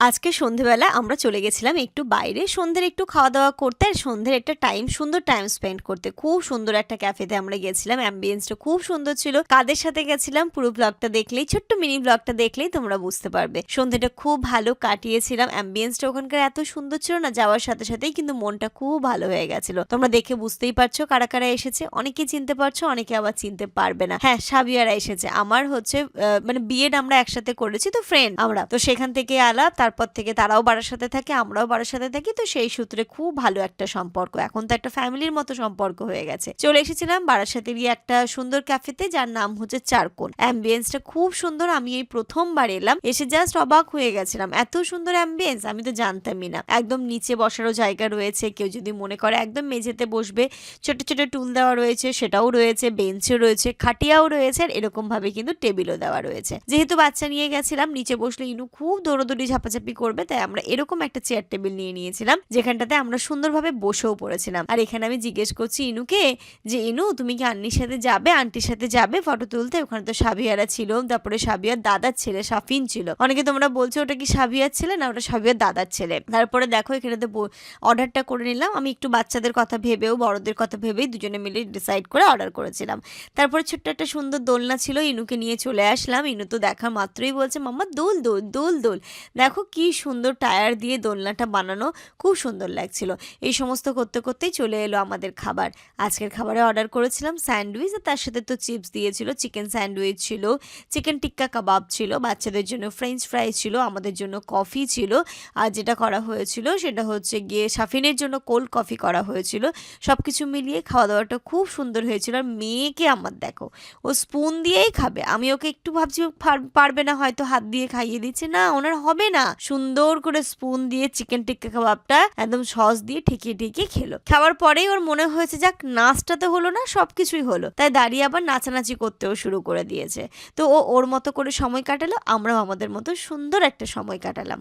আজকে সন্ধেবেলা আমরা চলে গেছিলাম একটু বাইরে। সন্ধ্যের একটু খাওয়া দাওয়া করতে আর সন্ধ্যের একটা টাইম সুন্দর টাইম স্পেন্ড করতে। খুব সুন্দর একটা ক্যাফেতে আমরা গেছিলাম অ্যাম্বিয়েন্সটা খুব সুন্দর ছিল। কাদের সাথে গেছিলাম পুরো ব্লগটা দেখলেই, ছোট্ট মিনি ব্লগটা দেখলেই তোমরা বুঝতে পারবে। সন্ধ্যেটা খুব ভালো কাটিয়েছিলাম অ্যাম্বিয়েন্সটা ওখানকার এত সুন্দর ছিল না, যাওয়ার সাথে সাথেই কিন্তু মনটা খুব ভালো হয়ে গেছিল। তোমরা দেখে বুঝতেই পারছ কারা কারা এসেছে। অনেকে চিনতে পারছ, অনেকে আবার চিনতে পারবে না। হ্যাঁ সাবিয়ারা এসেছে। আমার হচ্ছে মানে বিএড আমরা একসাথে করেছি, তো ফ্রেন্ড আমরা। তো সেখান থেকে আলাপ তারপর থেকে তারাও বাড়ার সাথে থাকে, আমরাও বাড়ার সাথে থাকি। তো সেই সূত্রে খুব ভালো একটা সম্পর্ক। এখন তো একটা ফ্যামিলির মতো সম্পর্ক হয়ে গেছে। চলে এসেছিলাম গিয়ে একটা সুন্দর ক্যাফেতে, যার নাম হচ্ছে চারকোন। অ্যাম্বিয়েন্সটা খুব সুন্দর। আমি এই প্রথমবার এলাম। এসে জাস্ট অবাক হয়ে গেছিলাম। এত সুন্দর অ্যাম্বিয়েন্স, আমি তো জানতামই না। একদম নিচে বসারও জায়গা রয়েছে। কেউ যদি মনে করে একদম মেঝেতে বসবে, ছোট ছোট টুল দেওয়া রয়েছে, সেটাও রয়েছে, বেঞ্চও রয়েছে, খাটিয়াও রয়েছে, আর এরকম ভাবে কিন্তু টেবিলও দেওয়া রয়েছে। যেহেতু বাচ্চা নিয়ে গেছিলাম, নিচে বসলে ইনু খুব দৌড়দৌড়ি, ঝাপাঝাপি করবে, তাই আমরা এরকম একটা চেয়ার টেবিল নিয়ে নিয়েছিলাম, যেখানটাতে আমরা সুন্দরভাবে বসেও পড়েছিলাম। আর এখানে আমি জিজ্ঞেস করছি ইনুকে যে, ইনু, তুমি কি আন্নির সাথে যাবে? আন্টির সাথে যাবে ফটো তুলতে? ওখানে তো সাবিয়ারা ছিল, তারপরে সাবিয়ার দাদার ছেলে সাফিন ছিল। অনেকে তোমরা বলছো ওটা কি সাবিয়ার ছেলে? না, ওটা সাবিয়ার দাদার ছেলে। তারপরে দেখো, এখানেতে অর্ডারটা করে নিলাম। আমি একটু বাচ্চাদের কথা ভেবেও, বড়দের কথা ভেবেই দুজনে মিলে ডিসাইড করে অর্ডার করেছিলাম। তারপরে ছোট্ট একটা সুন্দর দোলনা ছিল, ইনুকে নিয়ে চলে আসলাম। ইনু তো দেখা মাত্রই বলছে, মাম্মা, দোল দোল দোল দোল। দেখো কি সুন্দর টায়ার দিয়ে দোলনাটা বানানো, খুব সুন্দর লাগছিল। এই সমস্ত করতে করতেই চলে এলো আমাদের খাবার। আজকের খাবারে অর্ডার করেছিলাম স্যান্ডউইচ আর তার সাথে তো চিপস দিয়েছিল, চিকেন স্যান্ডউইচ ছিল, চিকেন টিক্কা কাবাব ছিল, বাচ্চাদের জন্য ফ্রেঞ্চ ফ্রাই ছিল, আমাদের জন্য কফি ছিল। আর যেটা করা হয়েছিল সেটা হচ্ছে গিয়ে সাফিনের জন্য কোল্ড কফি করা হয়েছিল। সব কিছু মিলিয়ে খাওয়া দাওয়াটা খুব সুন্দর হয়েছিল। আর মেয়েকে আমার দেখো, ও স্পুন দিয়েই খাবে। আমি ওকে একটু ভাবছি পারবে না, হয়তো হাত দিয়ে খাইয়ে দিচ্ছে। না, ওনার হবে না। সুন্দর করে স্পুন দিয়ে চিকেন টিক্কা কাবাবটা একদম সস দিয়ে ঠেকিয়ে ঠেকিয়ে খেলো। খাওয়ার পরেই ওর মনে হয়েছে, যাক, নাচটা তো হলো না, সবকিছুই হলো। তাই দাঁড়িয়ে আবার নাচানাচি করতেও শুরু করে দিয়েছে। তো ও ওর মতো করে সময় কাটালো, আমরাও আমাদের মতো সুন্দর একটা সময় কাটালাম।